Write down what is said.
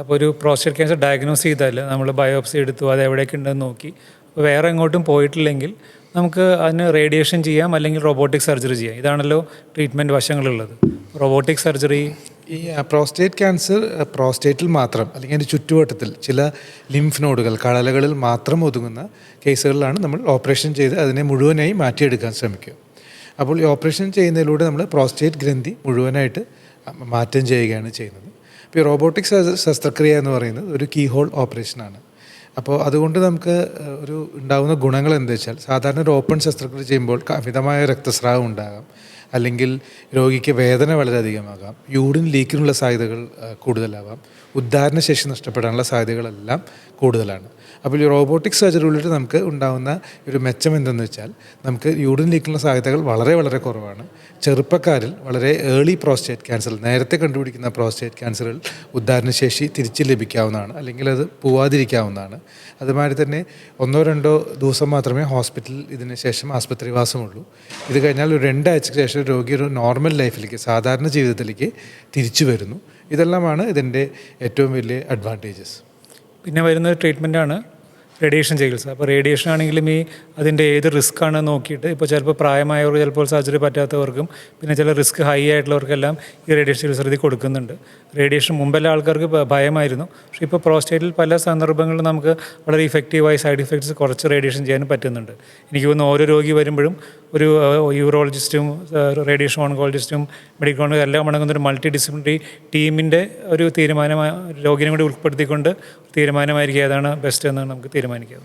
അപ്പോൾ ഒരു prostate cancer diagnose ചെയ്താൽ നമ്മൾ ബയോപ്സി എടുത്തു അത് എവിടെയൊക്കെ ഉണ്ടെന്ന് നോക്കി. വേറെ എങ്ങോട്ടും പോയിട്ടില്ലെങ്കിൽ നമുക്ക് അതിന് റേഡിയേഷൻ ചെയ്യാം അല്ലെങ്കിൽ റോബോട്ടിക് സർജറി ചെയ്യാം. ഇതാണല്ലോ ട്രീറ്റ്മെന്റ് വശങ്ങളുള്ളത്. റോബോട്ടിക് സർജറി ഈ പ്രോസ്റ്റേറ്റ് ക്യാൻസർ പ്രോസ്റ്റേറ്റിൽ മാത്രം അല്ലെങ്കിൽ അതിന്റെ ചുറ്റുവട്ടത്തിൽ ചില ലിംഫ് നോഡുകൾ കടലകളിൽ മാത്രം ഒതുങ്ങുന്ന കേസുകളിലാണ് നമ്മൾ ഓപ്പറേഷൻ ചെയ്ത് അതിനെ മുഴുവനായി മാറ്റിയെടുക്കാൻ ശ്രമിക്കുക. അപ്പോൾ ഈ ഓപ്പറേഷൻ ചെയ്യുന്നതിലൂടെ നമ്മൾ പ്രോസ്റ്റേറ്റ് ഗ്രന്ഥി മുഴുവനായിട്ട് മാറ്റം ചെയ്യുകയാണ് ചെയ്യുന്നത്. അപ്പോൾ ഈ റോബോട്ടിക് ശസ്ത്രക്രിയ എന്ന് പറയുന്നത് ഒരു കീ ഹോൾ ഓപ്പറേഷനാണ്. അപ്പോൾ അതുകൊണ്ട് നമുക്ക് ഒരു ഉണ്ടാകുന്ന ഗുണങ്ങൾ എന്താ വെച്ചാൽ സാധാരണ ഒരു ഓപ്പൺ ശസ്ത്രക്രിയ ചെയ്യുമ്പോൾ അമിതമായ രക്തസ്രാവം ഉണ്ടാകാം. അല്ലെങ്കിൽ രോഗിക്ക് വേദന വളരെയധികമാകാം യൂറിൻ ലീക്കിനുള്ള സാധ്യതകൾ കൂടുതലാവാം ഉദ്ധാരണ ശേഷി നഷ്ടപ്പെടാനുള്ള സാധ്യതകളെല്ലാം കൂടുതലാണ്. അപ്പോൾ ഈ റോബോട്ടിക് ഉള്ളിട്ട് നമുക്ക് ഉണ്ടാകുന്ന ഒരു മെച്ചം എന്തെന്ന് വെച്ചാൽ നമുക്ക് യൂറിൻ ലീക്കിനുള്ള സാധ്യതകൾ വളരെ വളരെ കുറവാണ്. ചെറുപ്പക്കാരിൽ വളരെ ഏർലി പ്രോസ്റ്റേറ്റ് ക്യാൻസർ നേരത്തെ കണ്ടുപിടിക്കുന്ന പ്രോസ്റ്റേറ്റ് ക്യാൻസറിൽ ഉദ്ധാരണശേഷി തിരിച്ച് ലഭിക്കാവുന്നതാണ് അല്ലെങ്കിൽ അത് പോവാതിരിക്കാവുന്നതാണ്. അതുമാതിരി തന്നെ ഒന്നോ രണ്ടോ ദിവസം മാത്രമേ ഹോസ്പിറ്റലിൽ ഇതിന് ശേഷം ആസ്പത്രിവാസമുള്ളൂ ഇത് കഴിഞ്ഞാൽ ഒരു രണ്ടാഴ്ചയ്ക്ക് ശേഷം രോഗി ഒരു നോർമൽ ലൈഫിലേക്ക് സാധാരണ ജീവിതത്തിലേക്ക് തിരിച്ചു വരുന്നു. ഇതെല്ലാമാണ് ഇതിന്റെ ഏറ്റവും വലിയ അഡ്വാന്റേജസ് പിന്നെ വരുന്ന ട്രീറ്റ്മെന്റാണ് റേഡിയേഷൻ ചികിത്സ. അപ്പോൾ റേഡിയേഷൻ ആണെങ്കിലും ഈ അതിന്റെ ഏത് റിസ്ക് ആണ് നോക്കിയിട്ട് ഇപ്പോൾ ചിലപ്പോൾ പ്രായമായവർക്ക് ചിലപ്പോൾ സർജറി പറ്റാത്തവർക്കും പിന്നെ ചില റിസ്ക് ഹൈ ആയിട്ടുള്ളവർക്കെല്ലാം ഈ റേഡിയേഷൻ ചികിത്സ രീതി കൊടുക്കുന്നുണ്ട്. റേഡിയേഷൻ മുമ്പെല്ലാം ആൾക്കാർക്ക് ഭയമായിരുന്നു. പക്ഷേ ഇപ്പോൾ പ്രോസ്റ്റേറ്റിൽ പല സന്ദർഭങ്ങളിലും നമുക്ക് വളരെ ഇഫക്റ്റീവായി സൈഡ് ഇഫക്ട്സ് കുറച്ച് റേഡിയേഷൻ ചെയ്യാനും പറ്റുന്നുണ്ട്. എനിക്ക് തോന്നുന്നു ഓരോ രോഗി വരുമ്പോഴും ഒരു യൂറോളജിസ്റ്റും റേഡിയേഷൻ ഓൺകോളജിസ്റ്റും മെഡിക്കൽ എല്ലാം അടങ്ങുന്ന ഒരു മൾട്ടി ഡിസിപ്ലിനറി ടീമിന്റെ ഒരു തീരുമാനമായി രോഗിനെ കൂടി ഉൾപ്പെടുത്തിക്കൊണ്ട് തീരുമാനമായിരിക്കും ഏതാണ് ബെസ്റ്റ് എന്നാണ് നമുക്ക് തീരുമാനിക്കുക